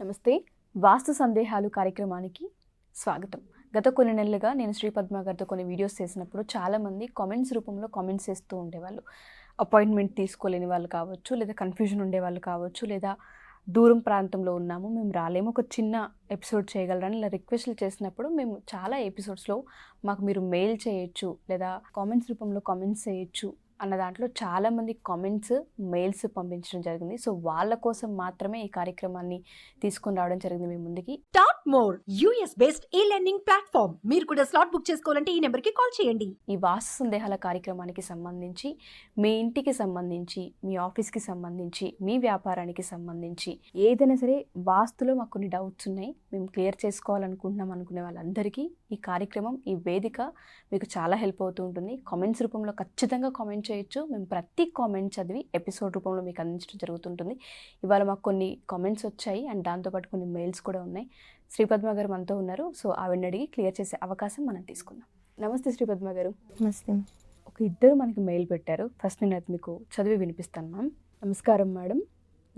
నమస్తే. వాస్తు సందేహాలు కార్యక్రమానికి స్వాగతం. గత కొన్ని నెలలుగా నేను శ్రీ పద్మ గారితో కొన్ని వీడియోస్ చేసినప్పుడు చాలామంది కామెంట్స్ రూపంలో కామెంట్స్ చేస్తూ ఉండేవాళ్ళు. అపాయింట్మెంట్ తీసుకోలేని వాళ్ళు కావచ్చు లేదా కన్ఫ్యూజన్ ఉండేవాళ్ళు కావచ్చు లేదా దూరం ప్రాంతంలో ఉన్నాము మేము రాలేము ఒక చిన్న ఎపిసోడ్ చేయగలరని ఇలా రిక్వెస్ట్లు చేసినప్పుడు మేము చాలా ఎపిసోడ్స్లో మాకు మీరు మెయిల్ చేయొచ్చు లేదా కామెంట్స్ రూపంలో కామెంట్స్ చేయొచ్చు అన్న దాంట్లో చాలామంది కామెంట్స్ మెయిల్స్ పంపించడం జరిగింది. సో వాళ్ళ కోసం మాత్రమే ఈ కార్యక్రమాన్ని తీసుకొని రావడం జరిగింది మీ ముందుకి. Top more US based e learning platform మీరు కూడా స్లాట్ బుక్ చేసుకోవాలంటే ఈ నెంబర్కి కాల్ చేయండి. ఈ వాస్తు సందేహాల కార్యక్రమానికి సంబంధించి మీ ఇంటికి సంబంధించి మీ ఆఫీస్కి సంబంధించి మీ వ్యాపారానికి సంబంధించి ఏదైనా సరే వాస్తులో మాకు కొన్ని డౌట్స్ ఉన్నాయి. మేము క్లియర్ చేసుకోవాలనుకుంటున్నాం అనుకునే వాళ్ళందరికీ ఈ కార్యక్రమం ఈ వేదిక మీకు చాలా హెల్ప్ అవుతూ ఉంటుంది. కామెంట్స్ రూపంలో ఖచ్చితంగా కామెంట్ చేయొచ్చు. మేము ప్రతి కామెంట్ చదివి ఎపిసోడ్ రూపంలో మీకు అందించడం జరుగుతుంటుంది. ఇవాళ మాకు కొన్ని కామెంట్స్ వచ్చాయి అండ్ దాంతోపాటు కొన్ని మెయిల్స్ కూడా ఉన్నాయి. శ్రీపద్మ గారు మనతో ఉన్నారు. సో ఆవిడని అడిగి క్లియర్ చేసే అవకాశం మనం తీసుకుందాం. నమస్తే శ్రీపద్మ గారు. నమస్తే ఒక ఇద్దరు మనకి మెయిల్ పెట్టారు. ఫస్ట్ నేను అది మీకు చదివి వినిపిస్తాను మ్యామ్. నమస్కారం మేడం.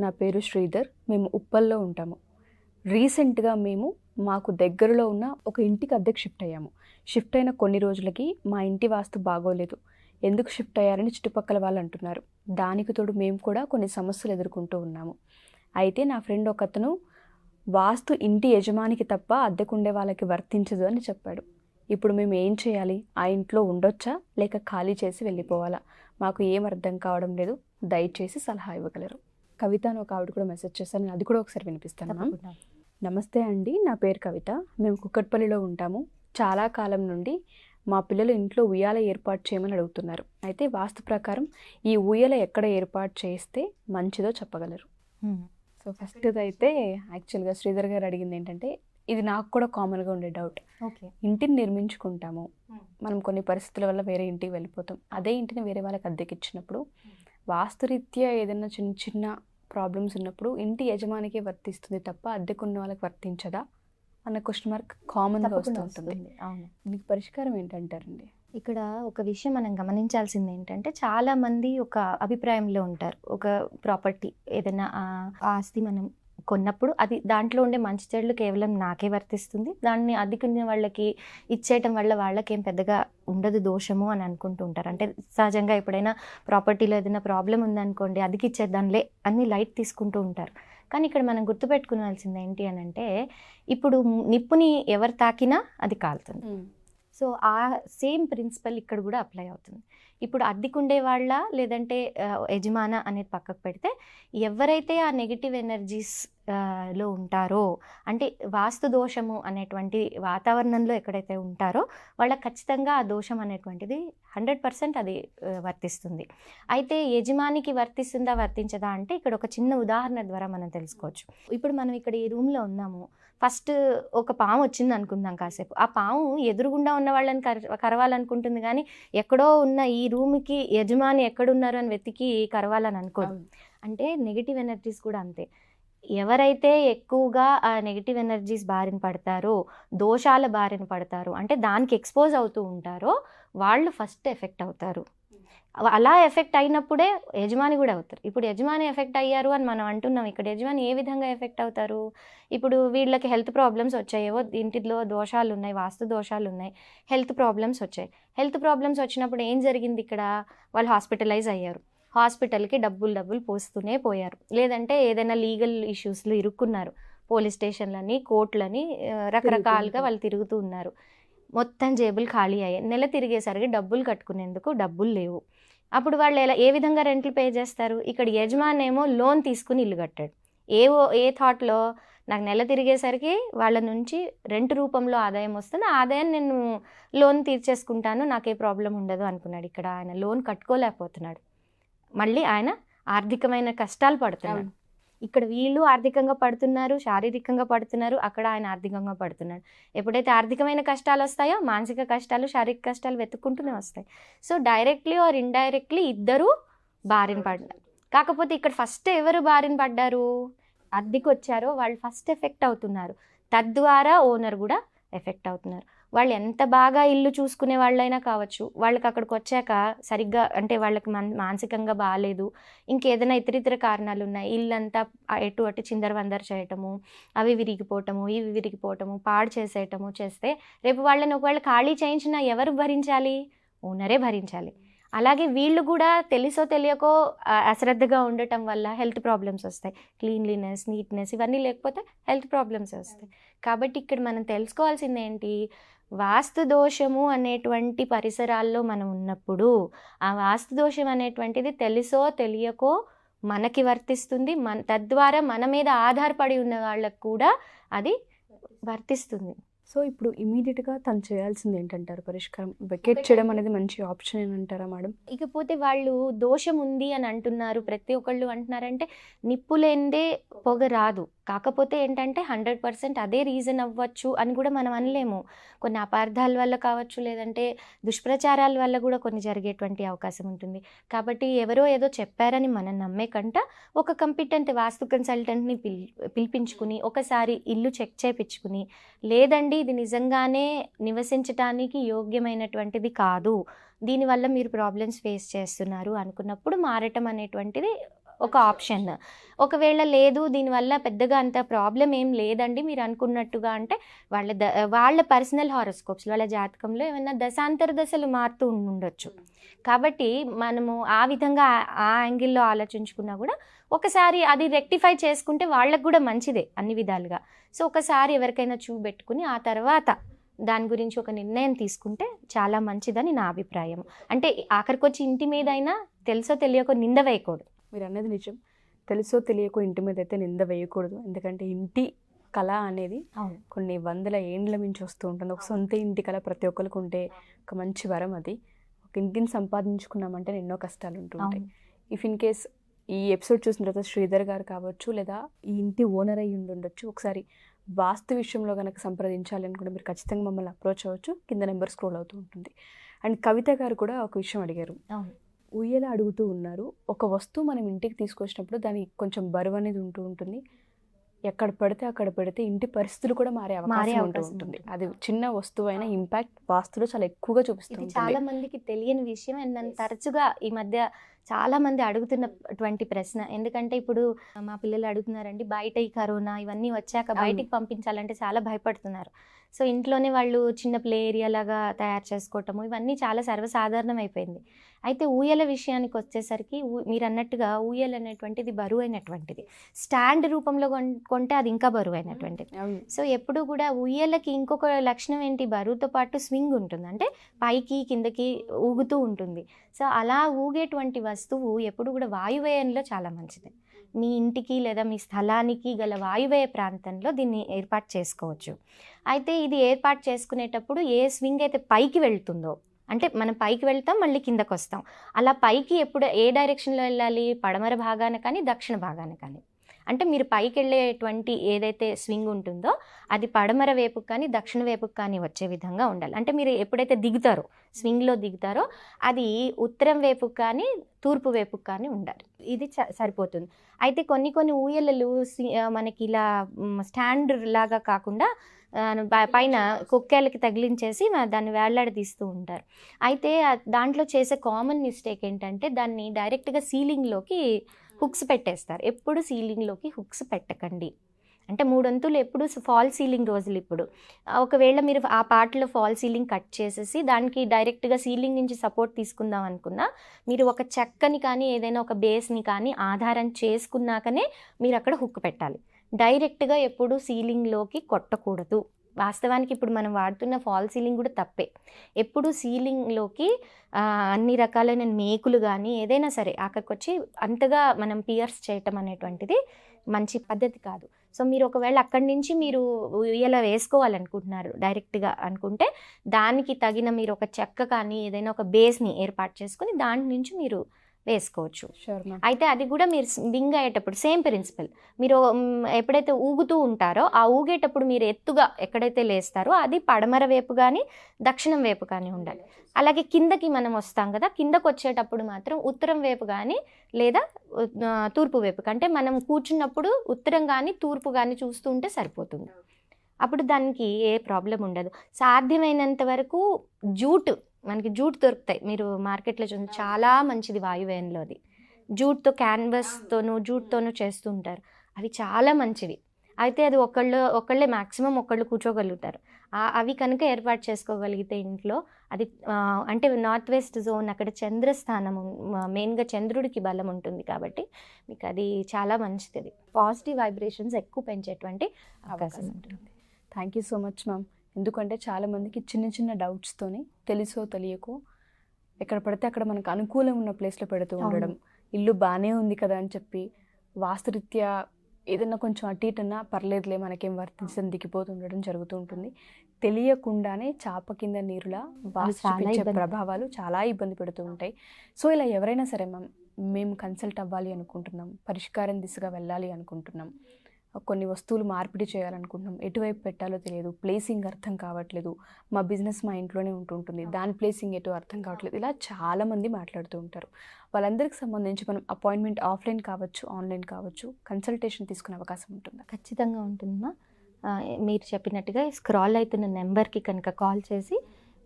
నా పేరు శ్రీధర్. మేము ఉప్పల్లో ఉంటాము. రీసెంట్గా మేము మాకు దగ్గరలో ఉన్న ఒక ఇంటికి అద్దెకు షిఫ్ట్ అయ్యాము. షిఫ్ట్ అయిన కొన్ని రోజులకి మా ఇంటి వాస్తు బాగోలేదు. ఎందుకు షిఫ్ట్ అయ్యారని చుట్టుపక్కల వాళ్ళు అంటున్నారు. దానికి తోడు మేము కూడా కొన్ని సమస్యలు ఎదుర్కొంటూ ఉన్నాము. అయితే నా ఫ్రెండ్ ఒకతను వాస్తు ఇంటి యజమానికి తప్ప అద్దెకుండే వాళ్ళకి వర్తించదు అని చెప్పాడు. ఇప్పుడు మేము ఏం చేయాలి? ఆ ఇంట్లో ఉండొచ్చా? లేక ఖాళీ చేసి వెళ్ళిపోవాలా? మాకు ఏం అర్థం కావడం లేదు. దయచేసి సలహా ఇవ్వగలరు. కవిత అని ఒక ఆవిడ కూడా మెసేజ్ చేశాను. నేను అది కూడా ఒకసారి వినిపిస్తాను మ్యామ్. నమస్తే అండి నా పేరు కవిత. మేము కుక్కట్పల్లిలో ఉంటాము. చాలా కాలం నుండి మా పిల్లలు ఇంట్లో ఉయ్యాల ఏర్పాటు చేయమని అడుగుతున్నారు. అయితే వాస్తు ప్రకారం ఈ ఉయ్యాల ఎక్కడ ఏర్పాటు చేస్తే మంచిదో చెప్పగలరు. సో ఫస్ట్ అయితే యాక్చువల్గా శ్రీధర్ గారు అడిగింది ఏంటంటే ఇది నాకు కూడా కామన్గా ఉండే డౌట్. ఓకే. ఇంటిని నిర్మించుకుంటాము. మనం కొన్ని పరిస్థితుల వల్ల వేరే ఇంటికి వెళ్ళిపోతాం. అదే ఇంటిని వేరే వాళ్ళకి అద్దెకిచ్చినప్పుడు వాస్తురీత్యా ఏదైనా చిన్న చిన్న ప్రాబ్లమ్స్ ఉన్నప్పుడు ఇంటి యజమానికే వర్తిస్తుంది తప్ప అద్దెకున్న వాళ్ళకి వర్తించదా? అన్న క్వశ్చన్ మార్క్ కామన్గా వస్తూ తప్పకుండా ఉంటుంది వస్తుంది. అవును. దీనికి పరిష్కారం ఏంటంటారండి? ఇక్కడ ఒక విషయం మనం గమనించాల్సింది ఏంటంటే చాలా మంది ఒక అభిప్రాయంలో ఉంటారు. ఒక ప్రాపర్టీ ఏదైనా ఆస్తి మనం కొన్నప్పుడు అది దాంట్లో ఉండే మంచి చెడులు కేవలం నాకే వర్తిస్తుంది. దాన్ని అద్దెకునే వాళ్ళకి ఇచ్చేయటం వల్ల వాళ్ళకి ఏం పెద్దగా ఉండదు దోషము అని అనుకుంటూ ఉంటారు. అంటే సహజంగా ఎప్పుడైనా ప్రాపర్టీలో ఏదైనా ప్రాబ్లం ఉందనుకోండి అదికి ఇచ్చేద్దాంలే అన్ని లైట్ తీసుకుంటూ ఉంటారు. కానీ ఇక్కడ మనం గుర్తుపెట్టుకోవాల్సింది ఏంటి అని అంటే ఇప్పుడు నిప్పుని ఎవరు తాకినా అది కాలుతుంది. సో ఆ సేమ్ ప్రిన్సిపల్ ఇక్కడ కూడా అప్లై అవుతుంది. ఇప్పుడు అద్దెకుండే వాళ్ళ లేదంటే యజమాన అనేది పక్కకు పెడితే ఎవరైతే ఆ నెగిటివ్ ఎనర్జీస్లో ఉంటారో అంటే వాస్తు దోషము అనేటువంటి వాతావరణంలో ఎక్కడైతే ఉంటారో వాళ్ళకి ఖచ్చితంగా ఆ దోషం అనేటువంటిది హండ్రెడ్ పర్సెంట్ అది వర్తిస్తుంది. అయితే యజమానికి వర్తిస్తుందా వర్తించదా అంటే ఇక్కడ ఒక చిన్న ఉదాహరణ ద్వారా మనం తెలుసుకోవచ్చు. ఇప్పుడు మనం ఇక్కడ ఈ రూమ్లో ఉన్నాము. ఫస్ట్ ఒక పాము వచ్చింది అనుకుందాం కాసేపు. ఆ పాము ఎదురుగుండా ఉన్న వాళ్ళని కర కరవాలనుకుంటుంది కానీ ఎక్కడో ఉన్న ఈ రూమ్కి యజమాని ఎక్కడున్నారు అని వెతికి కరవాలని అనుకోదు. అవును. అంటే నెగిటివ్ ఎనర్జీస్ కూడా అంతే. ఎవరైతే ఎక్కువగా ఆ నెగిటివ్ ఎనర్జీస్ బారిన పడతారో దోషాల బారిన పడతారో అంటే దానికి ఎక్స్పోజ్ అవుతూ ఉంటారో వాళ్ళు ఫస్ట్ ఎఫెక్ట్ అవుతారు. అలా ఎఫెక్ట్ అయినప్పుడే యజమాని కూడా అవుతారు. ఇప్పుడు యజమాని ఎఫెక్ట్ అయ్యారు అని మనం అంటున్నాం. ఇక్కడ యజమాని ఏ విధంగా ఎఫెక్ట్ అవుతారు? ఇప్పుడు వీళ్ళకి హెల్త్ ప్రాబ్లమ్స్ వచ్చాయేవో ఇంటిలో దోషాలు ఉన్నాయి వాస్తు దోషాలు ఉన్నాయి హెల్త్ ప్రాబ్లమ్స్ వచ్చాయి. హెల్త్ ప్రాబ్లమ్స్ వచ్చినప్పుడు ఏం జరిగింది ఇక్కడ? వాళ్ళు హాస్పిటలైజ్ అయ్యారు. హాస్పిటల్కి డబ్బులు డబ్బులు పోస్తూనే పోయారు. లేదంటే ఏదైనా లీగల్ ఇష్యూస్లో ఇరుక్కున్నారు. పోలీస్ స్టేషన్లని కోర్టులని రకరకాలుగా వాళ్ళు తిరుగుతూ ఉన్నారు. మొత్తం జేబులు ఖాళీ అయ్యాయి. నెల తిరిగేసరికి డబ్బులు కట్టుకునేందుకు డబ్బులు లేవు. అప్పుడు వాళ్ళు ఎలా ఏ విధంగా రెంట్లు పే చేస్తారు? ఇక్కడ యజమాని ఏమో లోన్ తీసుకుని ఇల్లు కట్టాడు. ఏ ఓ- ఏ థాట్లో నాకు నెల తిరిగేసరికి వాళ్ళ నుంచి రెంట్ రూపంలో ఆదాయం వస్తుంది. ఆదాయం నేను లోన్ తీర్చేసుకుంటాను నాకు ఏ ప్రాబ్లం ఉండదు అనుకున్నాడు. ఇక్కడ ఆయన లోన్ కట్టుకోలేకపోతున్నాడు. మళ్ళీ ఆయన ఆర్థికమైన కష్టాలు పడుతున్నాడు. ఇక్కడ వీళ్ళు ఆర్థికంగా పడుతున్నారు శారీరకంగా పడుతున్నారు అక్కడ ఆయన ఆర్థికంగా పడుతున్నాడు ఎప్పుడైతే ఆర్థికమైన కష్టాలు వస్తాయో మానసిక కష్టాలు శారీరక కష్టాలు వెతుక్కుంటూనే వస్తాయి. సో డైరెక్ట్లీ ఆర్ ఇండైరెక్ట్లీ ఇద్దరు బారిన పడ్డారు కాకపోతే ఇక్కడ ఫస్ట్ ఎవరు బారిన పడ్డారు? అద్దెకి వచ్చారో వాళ్ళు ఫస్ట్ ఎఫెక్ట్ అవుతున్నారు. తద్వారా ఓనర్ కూడా ఎఫెక్ట్ అవుతున్నారు. వాళ్ళు ఎంత బాగా ఇల్లు చూసుకునే వాళ్ళైనా కావచ్చు వాళ్ళకి అక్కడికి వచ్చాక సరిగ్గా అంటే వాళ్ళకి మన మానసికంగా బాగాలేదు ఇంకేదైనా ఇతర ఇతర కారణాలు ఉన్నాయి ఇల్లంతా ఎటు అటు చిందర వందర చేయటము అవి విరిగిపోవటము ఇవి విరిగిపోవటము పాడు చేసేయటము చేస్తే రేపు వాళ్ళని ఒకవేళ ఖాళీ చేయించినా ఎవరు భరించాలి? ఓనరే భరించాలి. అలాగే వీళ్ళు కూడా తెలుసో తెలియకో అశ్రద్ధగా ఉండటం వల్ల హెల్త్ ప్రాబ్లమ్స్ వస్తాయి. క్లీన్లీనెస్ నీట్నెస్ ఇవన్నీ లేకపోతే హెల్త్ ప్రాబ్లమ్స్ వస్తాయి. కాబట్టి ఇక్కడ మనం తెలుసుకోవాల్సింది ఏంటి? వాస్తు దోషము అనేటువంటి పరిసరాల్లో మనం ఉన్నప్పుడు ఆ వాస్తు దోషం అనేటువంటిది తెలుసో తెలియకో మనకి వర్తిస్తుంది. మన తద్వారా మన మీద ఆధారపడి ఉన్న వాళ్ళకు కూడా అది వర్తిస్తుంది. సో ఇప్పుడు ఇమీడియట్గా తను చేయాల్సింది ఏంటంటారు పరిష్కారం? వెకేట్ చేయడం అనేది మంచి ఆప్షన్ ఏనంటారా మేడం? ఇకపోతే వాళ్ళు దోషం ఉంది అని అంటున్నారు. ప్రతి ఒక్కళ్ళు అంటున్నారంటే నిప్పు లేనిదే పొగ రాదు. కాకపోతే ఏంటంటే హండ్రెడ్ పర్సెంట్ అదే రీజన్ అవ్వచ్చు అని కూడా మనం అనలేము. కొన్ని అపార్థాల వల్ల కావచ్చు లేదంటే దుష్ప్రచారాల వల్ల కూడా కొన్ని జరిగేటువంటి అవకాశం ఉంటుంది. కాబట్టి ఎవరో ఏదో చెప్పారని మనం నమ్మే కంట ఒక కంపిటెంట్ వాస్తు కన్సల్టెంట్ని పిల్ పిలిపించుకుని ఒకసారి ఇల్లు చెక్ చేపించుకుని లేదండి ఇది నిజంగానే నివసించటానికి యోగ్యమైనటువంటిది కాదు. దీనివల్ల మీరు ప్రాబ్లమ్స్ ఫేస్ చేస్తున్నారు అనుకున్నప్పుడు మారటం అనేటువంటిది ఒక ఆప్షన్ ఒకవేళ లేదు దీనివల్ల పెద్దగా అంత ప్రాబ్లం ఏం లేదండి మీరు అనుకున్నట్టుగా అంటే వాళ్ళ ద వాళ్ళ పర్సనల్ హారోస్కోప్స్ వాళ్ళ జాతకంలో ఏమైనా దశాంతర దశలు మారుతూ ఉండొచ్చు కాబట్టి మనము ఆ విధంగా ఆ- యాంగిల్లో ఆలోచించుకున్నా కూడా ఒకసారి అది రెక్టిఫై చేసుకుంటే వాళ్ళకు కూడా మంచిదే అన్ని విధాలుగా. సో ఒకసారి ఎవరికైనా చూపెట్టుకుని ఆ తర్వాత దాని గురించి ఒక నిర్ణయం తీసుకుంటే చాలా మంచిదని నా అభిప్రాయం. అంటే ఆఖరికి వచ్చి ఇంటి మీద అయినా తెలుసో తెలియకో నింద వేయకూడదు. మీరు అన్నది నిజం. తెలుసో తెలియకో ఇంటి మీద అయితే నింద వేయకూడదు. ఎందుకంటే ఇంటి కళ అనేది కొన్ని వందల ఏండ్ల మించి వస్తూ ఉంటుంది. ఒక సొంత ఇంటి కళ ప్రతి ఒక్కరికి ఉంటే ఒక మంచి వరం అది. ఒక ఇంటిని సంపాదించుకున్నామంటే ఎన్నో కష్టాలు ఉంటూ ఉంటాయి. అవును. ఇఫ్ ఇన్ కేస్ ఈ ఎపిసోడ్ చూసిన తర్వాత శ్రీధర్ గారు కావచ్చు లేదా ఈ ఇంటి ఓనర్ అయ్యి ఉండి ఉండొచ్చు ఒకసారి వాస్తు విషయంలో కనుక సంప్రదించాలి అనుకుంటే మీరు ఖచ్చితంగా మమ్మల్ని అప్రోచ్ అవ్వచ్చు. కింద నెంబర్ స్క్రోల్ అవుతూ ఉంటుంది. అండ్ కవిత గారు కూడా ఒక విషయం అడిగారు. ఉయ్యల అడుగుతూ ఉన్నారు. ఒక వస్తువు మనం ఇంటికి తీసుకొచ్చినప్పుడు దానికి కొంచెం బరువు అనేది ఉంటూ ఉంటుంది. ఎక్కడ పడితే అక్కడ పెడితే ఇంటి పరిస్థితులు కూడా మారే అవకాశం ఉంటూ అవకాశం ఉంటుంది. అది చిన్న వస్తువు అయినా ఇంపాక్ట్ వాస్తులో చాలా ఎక్కువగా చూపిస్తుంది చాలా మందికి తెలియని విషయం అండ్ నన్ను తరచుగా ఈ మధ్య చాలా మంది అడుగుతున్నటువంటి ప్రశ్న. ఎందుకంటే ఇప్పుడు మా పిల్లలు అడుగుతున్నారండి బయట ఈ కరోనా ఇవన్నీ వచ్చాక. బయటికి పంపించాలంటే చాలా భయపడుతున్నారు. సో ఇంట్లోనే వాళ్ళు చిన్న ప్లే ఏరియా లాగా తయారు చేసుకోవటము ఇవన్నీ చాలా సర్వసాధారణం అయిపోయింది అయితే ఊయల విషయానికి వచ్చేసరికి మీరు అన్నట్టుగా ఊయల అనేటువంటిది బరువు అయినటువంటిది. స్టాండ్ రూపంలో కొన్- కొంటే అది ఇంకా బరువు అయినటువంటిది. సో ఎప్పుడు కూడా ఉయ్యలకి ఇంకొక లక్షణం ఏంటి? బరువుతో పాటు స్వింగ్ ఉంటుంది. అంటే పైకి కిందకి ఊగుతూ ఉంటుంది. సో అలా ఊగేటువంటి వస్తువు ఎప్పుడు కూడా వాయువ్యంలో చాలా మంచిది. మీ ఇంటికి లేదా మీ స్థలానికి గల వాయువ్య ప్రాంతంలో దీన్ని ఏర్పాటు చేసుకోవచ్చు. అయితే ఇది ఏర్పాటు చేసుకునేటప్పుడు ఏ స్వింగ్ అయితే పైకి వెళ్తుందో అంటే మనం పైకి వెళ్తాం మళ్ళీ కిందకు వస్తాం అలా పైకి ఎప్పుడు ఏ డైరెక్షన్లో వెళ్ళాలి? పడమర భాగాన కానీ దక్షిణ భాగాన కానీ? అంటే మీరు పైకి వెళ్ళేటువంటి ఏదైతే స్వింగ్ ఉంటుందో అది పడమర వైపుకి కానీ దక్షిణ వైపుకి కానీ వచ్చే విధంగా ఉండాలి. అంటే మీరు ఎప్పుడైతే దిగుతారో స్వింగ్లో దిగుతారో అది ఉత్తరం వైపుకి కానీ తూర్పు వైపుకి కానీ ఉండాలి. ఇది సరిపోతుంది. అయితే కొన్ని కొన్ని ఊయలలు మనకి ఇలా స్టాండ్ లాగా కాకుండా పైన కుక్కేలకి తగిలించేసి దాన్ని వేలాడదీస్తూ ఉంటారు. అయితే దాంట్లో చేసే కామన్ మిస్టేక్ ఏంటంటే దాన్ని డైరెక్ట్గా సీలింగ్లోకి హుక్స్ పెట్టేస్తారు. ఎప్పుడు సీలింగ్లోకి హుక్స్ పెట్టకండి. అంటే మూడొంతులు ఎప్పుడు ఫాల్ సీలింగ్ రోజులు ఇప్పుడు. ఒకవేళ మీరు ఆ పార్ట్లో ఫాల్ సీలింగ్ కట్ చేసేసి దానికి డైరెక్ట్గా సీలింగ్ నుంచి సపోర్ట్ తీసుకుందాం అనుకున్నా మీరు ఒక చెక్కని కానీ ఏదైనా ఒక బేస్ని కానీ ఆధారం చేసుకున్నాకనే మీరు అక్కడ హుక్ పెట్టాలి. డైరెక్ట్గా ఎప్పుడు సీలింగ్లోకి కొట్టకూడదు. వాస్తవానికి ఇప్పుడు మనం వాడుతున్న ఫాల్ సీలింగ్ కూడా తప్పే. ఎప్పుడు సీలింగ్లోకి అన్ని రకాలైన మేకులు కానీ ఏదైనా సరే అక్కడికి వచ్చి అంతగా మనం పియర్స్ చేయటం అనేటువంటిది మంచి పద్ధతి కాదు. సో మీరు ఒకవేళ అక్కడి నుంచి మీరు ఉయ్యల వేసుకోవాలనుకుంటున్నారు డైరెక్ట్గా అనుకుంటే దానికి తగిన మీరు ఒక చెక్క కానీ ఏదైనా ఒక బేస్ని ఏర్పాటు చేసుకుని దాని నుంచి మీరు వేసుకోవచ్చు. అయితే అది కూడా మీరు వింగ్ అయ్యేటప్పుడు సేమ్ ప్రిన్సిపల్ మీరు ఎప్పుడైతే ఊగుతూ ఉంటారో ఆ ఊగేటప్పుడు మీరు ఎత్తుగా ఎక్కడైతే లేస్తారో అది పడమర వైపు కానీ దక్షిణం వైపు కానీ ఉండాలి. అలాగే కిందకి మనం వస్తాం కదా కిందకు వచ్చేటప్పుడు మాత్రం ఉత్తరం వైపు కానీ లేదా తూర్పు వైపు అంటే మనం కూర్చున్నప్పుడు ఉత్తరం కానీ తూర్పు కానీ చూస్తూ ఉంటే సరిపోతుంది. అప్పుడు దానికి ఏ ప్రాబ్లం ఉండదు. సాధ్యమైనంత వరకు జూట్ మనకి జూట్ దొరుకుతాయి. మీరు మార్కెట్లో చూసి చాలా మంచిది వాయువ్యంలో అది. జూట్తో క్యాన్వస్తోనూ జూట్తోనూ చేస్తూ ఉంటారు అవి చాలా మంచివి. అయితే అది ఒకళ్ళు ఒకళ్ళే మ్యాక్సిమం ఒకళ్ళు కూర్చోగలుగుతారు. అవి కనుక ఏర్పాటు చేసుకోగలిగితే ఇంట్లో అది అంటే నార్త్ వెస్ట్ జోన్ అక్కడ చంద్రస్థానం మెయిన్గా చంద్రుడికి బలం ఉంటుంది కాబట్టి మీకు అది చాలా మంచిది పాజిటివ్ వైబ్రేషన్స్ ఎక్కువ పెంచేటువంటి అవకాశం ఉంటుంది. Thank you so much ma'am. ఎందుకంటే చాలామందికి చిన్న చిన్న డౌట్స్తోని తెలుసో తెలియకో ఎక్కడ పడితే అక్కడ మనకు అనుకూలం ఉన్న ప్లేస్లో పెడుతూ ఉండడం. ఇల్లు బాగానే ఉంది కదా అని చెప్పి వాస్తురీత్యా ఏదైనా కొంచెం అటు ఇటు ఉన్నా పర్లేదులే మనకేం వర్తించని దిగిపోతూ ఉండడం జరుగుతూ ఉంటుంది. తెలియకుండానే చాప కింద నీరులా చూపించే. ప్రభావాలు చాలా ఇబ్బంది పెడుతూ ఉంటాయి. సో ఇలా ఎవరైనా సరే మ్యామ్ మేము కన్సల్ట్ అవ్వాలి అనుకుంటున్నాం పరిష్కారం దిశగా వెళ్ళాలి అనుకుంటున్నాం. కొన్ని వస్తువులు మార్పిడి చేయాలనుకుంటున్నాం. ఎటువైపు పెట్టాలో తెలియదు. ప్లేసింగ్ అర్థం కావట్లేదు. మా బిజినెస్ మా ఇంట్లోనే ఉంటుంటుంది. దాని ప్లేసింగ్ ఎటు అర్థం కావట్లేదు. ఇలా చాలామంది మాట్లాడుతూ ఉంటారు. వాళ్ళందరికీ సంబంధించి మనం అపాయింట్మెంట్ ఆఫ్లైన్ కావచ్చు ఆన్లైన్ కావచ్చు కన్సల్టేషన్ తీసుకునే అవకాశం ఉంటుందా? ఖచ్చితంగా ఉంటుందా మీరు చెప్పినట్టుగా స్క్రాల్ అవుతున్న నెంబర్కి కనుక కాల్ చేసి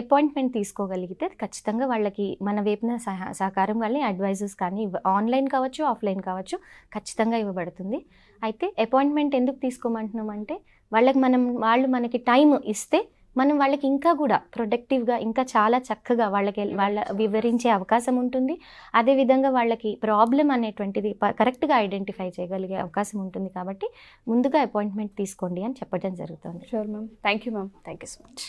అపాయింట్మెంట్ తీసుకోగలిగితే ఖచ్చితంగా వాళ్ళకి మన వైపున సహా సహకారం వాళ్ళని అడ్వైజెస్ కానీ ఆన్లైన్ కావచ్చు ఆఫ్లైన్ కావచ్చు ఖచ్చితంగా ఇవ్వబడుతుంది. అయితే అపాయింట్మెంట్ ఎందుకు తీసుకోమంటున్నాం అంటే వాళ్ళకి మనం వాళ్ళు మనకి టైం ఇస్తే మనం వాళ్ళకి ఇంకా కూడా ప్రొడక్టివ్గా ఇంకా చాలా చక్కగా వాళ్ళకి వాళ్ళ వివరించే అవకాశం ఉంటుంది. అదేవిధంగా వాళ్ళకి ప్రాబ్లం అనేటువంటిది కరెక్ట్గా ఐడెంటిఫై చేయగలిగే అవకాశం ఉంటుంది కాబట్టి ముందుగా అపాయింట్మెంట్ తీసుకోండి అని చెప్పడం జరుగుతుంది. Sure ma'am thank you ma'am thank you so much